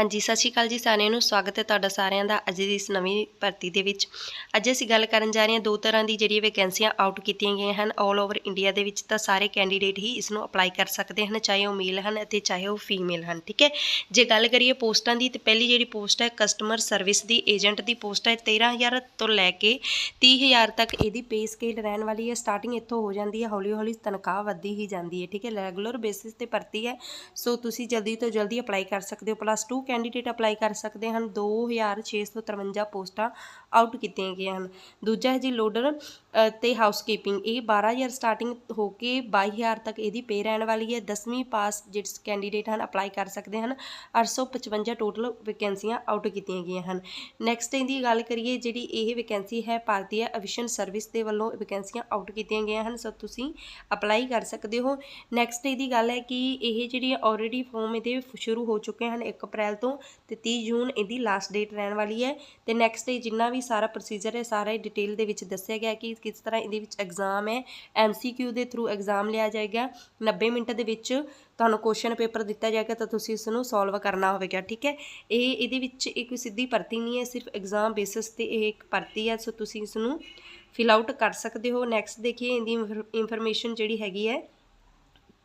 ਹਾਂਜੀ, ਸਤਿ ਸ਼੍ਰੀ ਅਕਾਲ ਜੀ ਸਾਰਿਆਂ ਨੂੰ। ਸਵਾਗਤ ਹੈ ਤੁਹਾਡਾ ਸਾਰਿਆਂ ਦਾ ਅੱਜ ਦੀ ਇਸ ਨਵੀਂ ਭਰਤੀ ਦੇ ਵਿੱਚ। ਅੱਜ ਅਸੀਂ ਗੱਲ ਕਰਨ ਜਾ ਰਹੇ ਹਾਂ ਦੋ ਤਰ੍ਹਾਂ ਦੀ ਜਿਹੜੀ ਵੈਕੈਂਸੀਆਂ ਆਊਟ ਕੀਤੀਆਂ ਗਈਆਂ ਹਨ। 올 ਓਵਰ ਇੰਡੀਆ ਦੇ ਵਿੱਚ ਤਾਂ ਸਾਰੇ ਕੈਂਡੀਡੇਟ ਹੀ ਇਸ ਨੂੰ ਅਪਲਾਈ ਕਰ ਸਕਦੇ ਹਨ, ਚਾਹੇ ਉਹ ਮੇਲ ਹਨ ਅਤੇ ਚਾਹੇ ਉਹ ਫੀਮੇਲ ਹਨ, ਠੀਕ ਹੈ? ਜੇ ਗੱਲ ਕਰੀਏ ਪੋਸਟਾਂ ਦੀ, ਤਾਂ ਪਹਿਲੀ ਜਿਹੜੀ ਪੋਸਟ ਹੈ ਕਸਟਮਰ ਸਰਵਿਸ ਦੀ ਏਜੰਟ ਦੀ ਪੋਸਟ ਹੈ। 13000 ਤੋਂ ਲੈ ਕੇ 30000 ਤੱਕ ਇਹਦੀ ਪੇ ਸਕੇਲ ਰਹਿਣ ਵਾਲੀ ਹੈ। ਸਟਾਰਟਿੰਗ ਇੱਥੋਂ ਹੋ ਜਾਂਦੀ ਹੈ ਹੌਲੀ ਹੌਲੀ ਤਨਖਾਹ ਵੱਧਦੀ ਹੀ ਜਾਂਦੀ ਹੈ, ਠੀਕ ਹੈ? ਰੈਗੂਲਰ ਬੇਸਿਸ ਤੇ ਭਰਤੀ ਹੈ। ਸੋ ਤੁਸੀਂ ਜਲਦੀ ਤੋਂ ਜਲਦੀ ਅਪਲਾਈ ਕਰ ਸਕਦੇ ਹੋ। ਪਲੱਸ 2 ਕੈਂਡੀਡੇਟ ਅਪਲਾਈ ਕਰ ਸਕਦੇ ਹਨ। 2653 ਪੋਸਟਾਂ ਆਊਟ ਕੀਤੀਆਂ ਗਈਆਂ ਹਨ। ਦੂਜਾ ਹੈ ਜੀ ਲੋਡਰ ਅ, ਤੇ ਹਾਊਸਕੀਪਿੰਗ ਇਹ 12000 ਸਟਾਰਟਿੰਗ ਹੋ ਕੇ 22000 ਤੱਕ ਇਹਦੀ ਪੇ ਰਹਿਣ ਵਾਲੀ ਹੈ। 10ਵੀਂ ਪਾਸ ਜਿਹੜੇ ਕੈਂਡੀਡੇਟ ਹਨ ਅਪਲਾਈ ਕਰ ਸਕਦੇ ਹਨ। 855 ਟੋਟਲ ਵੈਕੈਂਸੀਆਂ ਆਊਟ ਕੀਤੀਆਂ ਗਈਆਂ ਹਨ। ਨੈਕਸਟ ਇਹਦੀ ਗੱਲ ਕਰੀਏ ਜਿਹੜੀ ਇਹ ਵੈਕੈਂਸੀ ਹੈ ਭਾਰਤੀ ਅਵਿਸ਼ਨ ਸਰਵਿਸ ਦੇ ਵੱਲੋਂ ਵੈਕੈਂਸੀਆਂ ਆਊਟ ਕੀਤੀਆਂ ਗਈਆਂ ਹਨ। ਸੋ ਤੁਸੀਂ ਅਪਲਾਈ ਕਰ ਸਕਦੇ ਹੋ। ਨੈਕਸਟ ਇਹਦੀ ਗੱਲ ਹੈ ਕਿ ਇਹ ਜਿਹੜੀ ਆਲਰੇਡੀ ਫਾਰਮ ਇਹਦੇ ਸ਼ੁਰੂ ਹੋ ਚੁੱਕੇ ਹਨ 1 ਅਪ੍ਰੈਲ ਤੋਂ ਤੇ 30 ਜੂਨ ਇਹਦੀ ਲਾਸਟ ਡੇਟ ਰਹਿਣ ਵਾਲੀ ਹੈ। ਤੇ ਨੈਕਸਟ ਇਹ ਜਿੰਨਾ ਵੀ ਸਾਰਾ ਪ੍ਰੋਸੀਜਰ ਹੈ, ਸਾਰਾ ਡਿਟੇਲ ਦੇ ਵਿੱਚ ਦੱਸਿਆ ਗਿਆ ਕਿ ਕਿਸ ਤਰ੍ਹਾਂ ਇਹਦੇ ਵਿੱਚ ਐਗਜ਼ਾਮ ਹੈ। ਐਮਸੀਕਿਊ ਦੇ ਥਰੂ ਐਗਜ਼ਾਮ ਲਿਆ ਜਾਏਗਾ। 90 ਮਿੰਟ ਦੇ ਵਿੱਚ ਤੁਹਾਨੂੰ ਕੁਐਸਚਨ ਪੇਪਰ ਦਿੱਤਾ ਜਾਏਗਾ ਤਾਂ ਤੁਸੀਂ ਇਸ ਨੂੰ ਸੋਲਵ ਕਰਨਾ ਹੋਵੇਗਾ, ਠੀਕ ਹੈ? ਇਹ, ਇਹਦੇ ਵਿੱਚ ਇੱਕ ਸਿੱਧੀ ਭਰਤੀ ਨਹੀਂ ਹੈ, ਸਿਰਫ ਐਗਜ਼ਾਮ ਬੇਸਿਸ ਤੇ ਇਹ ਇੱਕ ਭਰਤੀ ਹੈ, ਸੋ ਤੁਸੀਂ ਇਸ ਨੂੰ ਫਿਲ ਆਊਟ ਕਰ ਸਕਦੇ ਹੋ। ਨੈਕਸਟ ਦੇਖੀਏ, ਇਹਦੀ ਇਨਫੋਰਮੇਸ਼ਨ ਜਿਹੜੀ ਹੈਗੀ ਹੈ।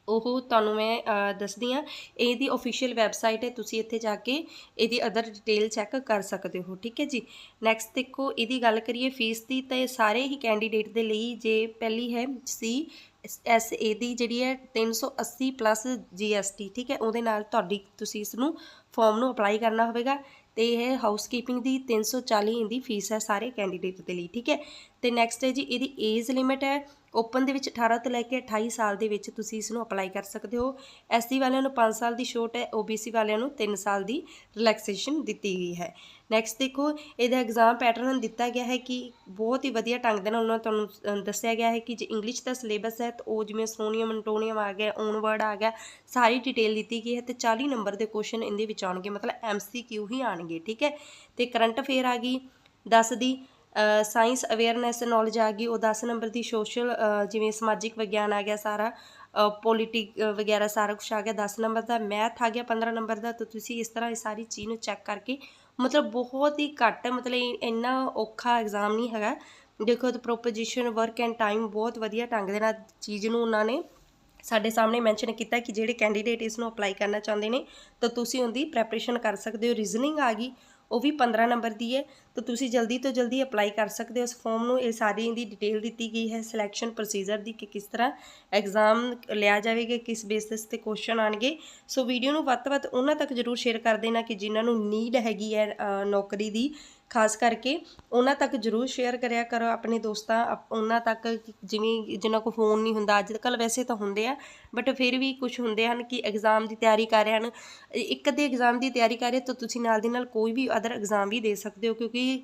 ਉਹ ਤੁਹਾਨੂੰ ਮੈਂ ਦੱਸਦੀ ਹਾਂ। ਇਹਦੀ ਅਫੀਸ਼ੀਅਲ ਵੈਬਸਾਈਟ ਹੈ, ਤੁਸੀਂ ਇੱਥੇ ਜਾ ਕੇ ਇਹਦੀ ਅਦਰ ਡਿਟੇਲ ਚੈੱਕ ਕਰ ਸਕਦੇ ਹੋ, ਠੀਕ ਹੈ ਜੀ? ਨੈਕਸਟ ਦੇਖੋ, ਇਹਦੀ ਗੱਲ ਕਰੀਏ ਫੀਸ ਦੀ, ਤਾਂ ਇਹ ਸਾਰੇ ਹੀ ਕੈਂਡੀਡੇਟ ਦੇ ਲਈ ਜੇ ਪਹਿਲੀ ਹੈ ਸੀ ਐਸ ਏ ਦੀ ਜਿਹੜੀ ਹੈ 380 ਪਲੱਸ ਜੀਐਸਟੀ ਠੀਕ ਹੈ? ਉਹਦੇ ਨਾਲ ਤੁਹਾਡੀ, ਤੁਸੀਂ ਇਸ ਨੂੰ ਫਾਰਮ ਨੂੰ ਅਪਲਾਈ ਕਰਨਾ ਹੋਵੇਗਾ। ਤੇ ਇਹ ਹਾਊਸਕੀਪਿੰਗ ਦੀ 340 ਇਹਦੀ ਫੀਸ ਹੈ ਸਾਰੇ ਕੈਂਡੀਡੇਟ ਦੇ ਲਈ, ਠੀਕ ਹੈ? ਤੇ ਨੈਕਸਟ ਹੈ ਜੀ, ਇਹਦੀ ਏਜ ਲਿਮਿਟ ਹੈ ਓਪਨ ਦੇ ਵਿੱਚ 18 ਤੋਂ ਲੈ ਕੇ 28 ਸਾਲ ਦੇ ਵਿੱਚ ਤੁਸੀਂ ਇਸ ਨੂੰ ਅਪਲਾਈ ਕਰ ਸਕਦੇ ਹੋ। ਐਸਸੀ ਵਾਲਿਆਂ ਨੂੰ 5 ਸਾਲ ਦੀ ਛੋਟ ਹੈ ਓਬੀਸੀ ਵਾਲਿਆਂ ਨੂੰ 3 ਸਾਲ ਦੀ ਰਿਲੈਕਸੇਸ਼ਨ ਦਿੱਤੀ ਗਈ ਹੈ। ਨੈਕਸਟ ਦੇਖੋ, ਇਹਦਾ ਐਗਜ਼ਾਮ ਪੈਟਰਨ ਦਿੱਤਾ ਗਿਆ ਹੈ ਕਿ ਬਹੁਤ ਹੀ ਵਧੀਆ ਢੰਗ ਦੇ ਨਾਲ ਉਹਨਾਂ ਤੁਹਾਨੂੰ ਦੱਸਿਆ ਗਿਆ ਹੈ ਕਿ ਜੇ ਇੰਗਲਿਸ਼ ਦਾ ਸਿਲੇਬਸ ਹੈ, ਤਾਂ ਉਹ ਜਿਵੇਂ ਸੋਨੀਅਮ ਐਂਟੋਨੀਅਮ ਆ ਗਿਆ ਓਨਵਰਡ ਆ ਗਿਆ, ਸਾਰੀ ਡਿਟੇਲ ਦਿੱਤੀ ਗਈ ਹੈ ਤੇ 40 ਨੰਬਰ ਦੇ ਕੁਐਸਚਨ ਇਹਦੇ ਵਿੱਚ ਆਉਣਗੇ, ਮਤਲਬ ਐਮਸੀਕਿਊ ਹੀ ਆਣਗੇ ਠੀਕ ਹੈ? ਤੇ ਕਰੰਟ ਅਫੇਅਰ ਆ ਗਈ 10 ਦੀ ਸਾਇੰਸ ਅਵੇਅਰਨੈਸ ਨੌਲੇਜ ਆ ਗਈ ਉਹ 10 ਨੰਬਰ ਦੀ ਸੋਸ਼ਲ ਜਿਵੇਂ ਸਮਾਜਿਕ ਵਿਗਿਆਨ ਆ ਗਿਆ ਸਾਰਾ ਪੋਲਿਟਿਕ ਵਗੈਰਾ ਸਾਰਾ ਕੁਝ ਆ ਗਿਆ 10 ਨੰਬਰ ਦਾ ਮੈਥ ਆ ਗਿਆ 15 ਨੰਬਰ ਦਾ, ਤਾਂ ਤੁਸੀਂ ਇਸ ਤਰ੍ਹਾਂ ਇਹ ਸਾਰੀ ਚੀਜ਼ ਨੂੰ ਚੈੱਕ ਕਰਕੇ, ਮਤਲਬ ਬਹੁਤ ਹੀ ਘੱਟ, ਮਤਲਬ ਇੰਨਾ ਔਖਾ ਐਗਜ਼ਾਮ ਨਹੀਂ ਹੈਗਾ। ਦੇਖੋ ਤੇ ਪ੍ਰੋਪੋਜੀਸ਼ਨ ਵਰਕ ਐਂਡ ਟਾਈਮ ਬਹੁਤ ਵਧੀਆ ਢੰਗ ਦੇ ਨਾਲ ਚੀਜ਼ ਨੂੰ ਉਹਨਾਂ ਨੇ ਸਾਡੇ ਸਾਹਮਣੇ ਮੈਂਸ਼ਨ ਕੀਤਾ ਕਿ ਜਿਹੜੇ ਕੈਂਡੀਡੇਟ ਇਸ ਨੂੰ ਅਪਲਾਈ ਕਰਨਾ ਚਾਹੁੰਦੇ ਨੇ, ਤਾਂ ਤੁਸੀਂ ਉਹਦੀ ਪ੍ਰੈਪਰੇਸ਼ਨ ਕਰ ਸਕਦੇ ਹੋ ਰੀਜ਼ਨਿੰਗ ਆ ਗਈ। ਉਹ ਵੀ 15 ਨੰਬਰ ਦੀ ਹੈ, ਤਾਂ ਤੁਸੀਂ ਜਲਦੀ ਤੋਂ ਜਲਦੀ ਅਪਲਾਈ ਕਰ ਸਕਦੇ ਹੋ ਇਸ ਫਾਰਮ ਨੂੰ। ਇਹ ਸਾਰੀ ਇਹਦੀ ਡਿਟੇਲ ਦਿੱਤੀ ਗਈ ਹੈ ਸਿਲੈਕਸ਼ਨ ਪ੍ਰੋਸੀਜਰ ਦੀ ਕਿ ਕਿਸ ਤਰ੍ਹਾਂ ਐਗਜ਼ਾਮ ਲਿਆ ਜਾਵੇਗਾ, ਕਿਸ ਬੇਸਿਸ ਤੇ ਕੁਐਸਚਨ ਆਣਗੇ ਸੋ ਵੀਡੀਓ ਨੂੰ ਵੱਧ ਤੋਂ ਵੱਧ ਉਹਨਾਂ ਤੱਕ ਜਰੂਰ ਸ਼ੇਅਰ ਕਰ ਦੇਣਾ ਕਿ ਜਿਨ੍ਹਾਂ ਨੂੰ ਨੀਡ ਹੈਗੀ ਹੈ ਨੌਕਰੀ ਦੀ। ਖਾਸ ਕਰਕੇ ਉਹਨਾਂ ਤੱਕ ਜਰੂਰ ਸ਼ੇਅਰ ਕਰਿਆ ਕਰੋ ਆਪਣੇ ਦੋਸਤਾਂ, ਅਪ- ਉਹਨਾਂ ਤੱਕ ਜਿਵੇਂ ਜਿਨ੍ਹਾਂ ਕੋਲ ਫੋਨ ਨਹੀਂ ਹੁੰਦਾ ਅੱਜ ਕੱਲ ਵੈਸੇ ਤਾਂ ਹੁੰਦੇ ਆ ਬਟ ਫਿਰ ਵੀ ਕੁਝ ਹੁੰਦੇ ਹਨ ਕਿ ਐਗਜ਼ਾਮ ਦੀ ਤਿਆਰੀ ਕਰ ਰਹੇ ਹਨ। ਇੱਕ ਅੱਧੇ ਐਗਜ਼ਾਮ ਦੀ ਤਿਆਰੀ ਕਰ ਰਹੇ ਤਾਂ ਤੁਸੀਂ ਨਾਲ ਦੀ ਨਾਲ ਕੋਈ ਵੀ ਅਦਰ ਐਗਜ਼ਾਮ ਵੀ ਦੇ ਸਕਦੇ ਹੋ, ਕਿਉਂਕਿ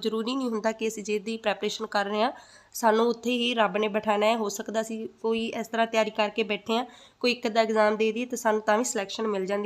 ਜ਼ਰੂਰੀ ਨਹੀਂ ਹੁੰਦਾ ਕਿ ਅਸੀਂ ਜਿਹਦੀ ਪ੍ਰੈਪਰੇਸ਼ਨ ਕਰ ਰਹੇ ਹਾਂ, ਸਾਨੂੰ ਉੱਥੇ ਹੀ ਰੱਬ ਨੇ ਬਿਠਾਣਾ ਹੈ, ਹੋ ਸਕਦਾ ਸੀ ਕੋਈ ਇਸ ਤਰ੍ਹਾਂ ਤਿਆਰੀ ਕਰਕੇ ਬੈਠੇ ਆ ਕੋਈ ਇੱਕ ਅੱਧਾ ਐਗਜ਼ਾਮ ਦੇ ਦੀ ਤਾਂ ਸਾਨੂੰ ਤਾਂ ਵੀ ਸਿਲੈਕਸ਼ਨ ਮਿਲ ਜਾਂਦੀ